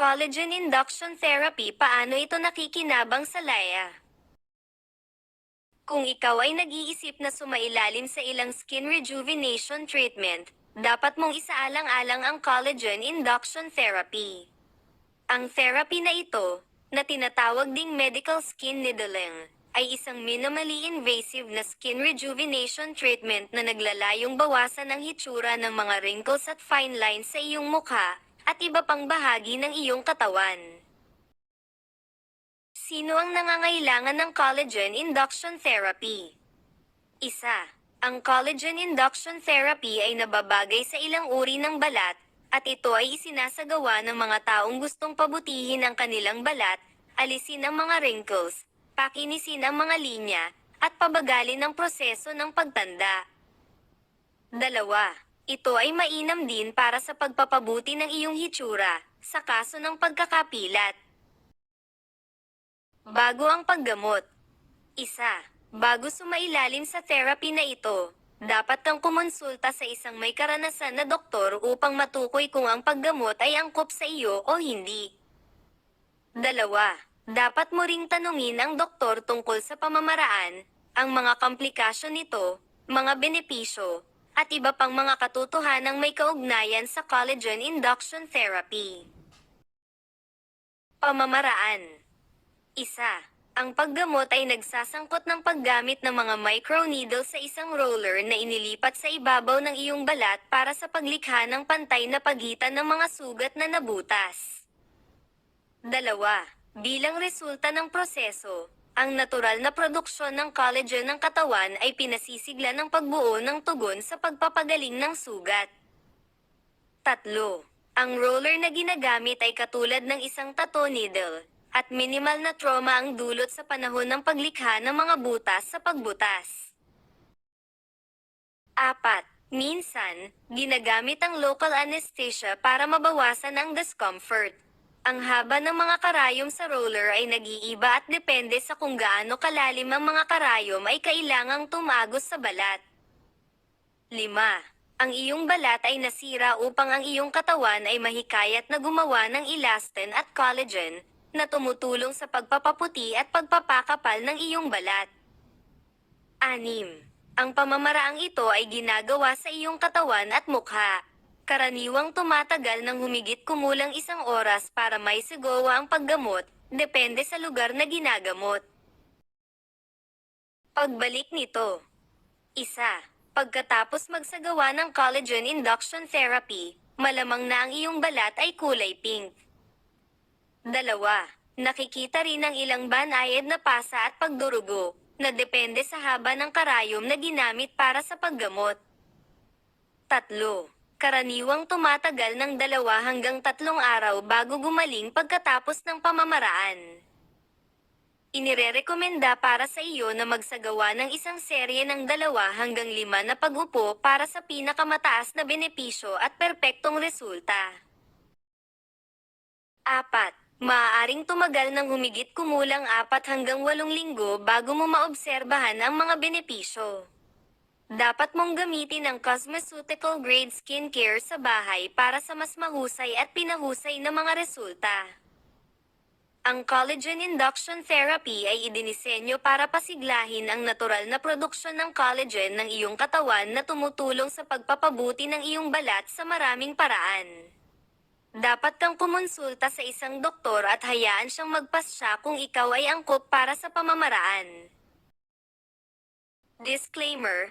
Collagen induction therapy paano ito nakikinabang sa laya? Kung ikaw ay nag-iisip na sumailalim sa ilang skin rejuvenation treatment, dapat mong isaalang-alang ang collagen induction therapy. Ang therapy na ito, na tinatawag ding medical skin needling, ay isang minimally invasive na skin rejuvenation treatment na naglalayong bawasan ang hitsura ng mga wrinkles at fine lines sa iyong mukha at iba pang bahagi ng iyong katawan. Sino ang nangangailangan ng collagen induction therapy? Isa, ang collagen induction therapy ay nababagay sa ilang uri ng balat, at ito ay isinasagawa ng mga taong gustong pabutihin ang kanilang balat, alisin ang mga wrinkles, pakinisin ang mga linya, at pabagalin ang proseso ng pagtanda. Dalawa, ito ay mainam din para sa pagpapabuti ng iyong hitsura, sa kaso ng pagkakapilat. Bago ang paggamot. Isa, bago sumailalim sa therapy na ito, dapat kang kumonsulta sa isang may karanasan na doktor upang matukoy kung ang paggamot ay angkop sa iyo o hindi. Dalawa, dapat mo ring tanungin ang doktor tungkol sa pamamaraan, ang mga komplikasyon nito, mga benepisyo, at iba pang mga katotohanang may kaugnayan sa collagen induction therapy. Pamamaraan Isa, ang paggamot ay nagsasangkot ng paggamit ng mga microneedle sa isang roller na inilipat sa ibabaw ng iyong balat para sa paglikha ng pantay na pagitan ng mga sugat na nabutas. Dalawa, bilang resulta ng proseso, ang natural na produksyon ng collagen ng katawan ay pinasisigla ng pagbuo ng tugon sa pagpapagaling ng sugat. Tatlo, ang roller na ginagamit ay katulad ng isang tattoo needle, at minimal na trauma ang dulot sa panahon ng paglikha ng mga butas sa pagbutas. Apat, minsan, ginagamit ang local anesthesia para mabawasan ang discomfort. Ang haba ng mga karayom sa roller ay nag-iiba at depende sa kung gaano kalalim ang mga karayom ay kailangang tumagos sa balat. 5. Ang iyong balat ay nasira upang ang iyong katawan ay mahikayat na gumawa ng elastin at collagen na tumutulong sa pagpapaputi at pagpapakapal ng iyong balat. 6. Ang pamamaraang ito ay ginagawa sa iyong katawan at mukha. Karaniwang tumatagal ng humigit kumulang isang oras para may sigawa ang paggamot, depende sa lugar na ginagamot. Pagbalik nito. Isa, pagkatapos magsagawa ng collagen induction therapy, malamang na ang iyong balat ay kulay pink. Dalawa, nakikita rin ang ilang banayad na pasa at pagdurugo, na depende sa haba ng karayom na ginamit para sa paggamot. Tatlo, karaniwang tumatagal ng dalawa hanggang tatlong araw bago gumaling pagkatapos ng pamamaraan. Inirerekomenda para sa iyo na magsagawa ng isang serye ng dalawa hanggang lima na pag-upo para sa pinakamataas na benepisyo at perpektong resulta. Apat, maaaring tumagal ng humigit kumulang apat hanggang walong linggo bago mo maobserbahan ang mga benepisyo. Dapat mong gamitin ang cosmeceutical grade skincare sa bahay para sa mas mahusay at pinahusay na mga resulta. Ang collagen induction therapy ay idinisenyo para pasiglahin ang natural na produksyon ng collagen ng iyong katawan na tumutulong sa pagpapabuti ng iyong balat sa maraming paraan. Dapat kang kumonsulta sa isang doktor at hayaan siyang magpasya kung ikaw ay angkop para sa pamamaraan. Disclaimer,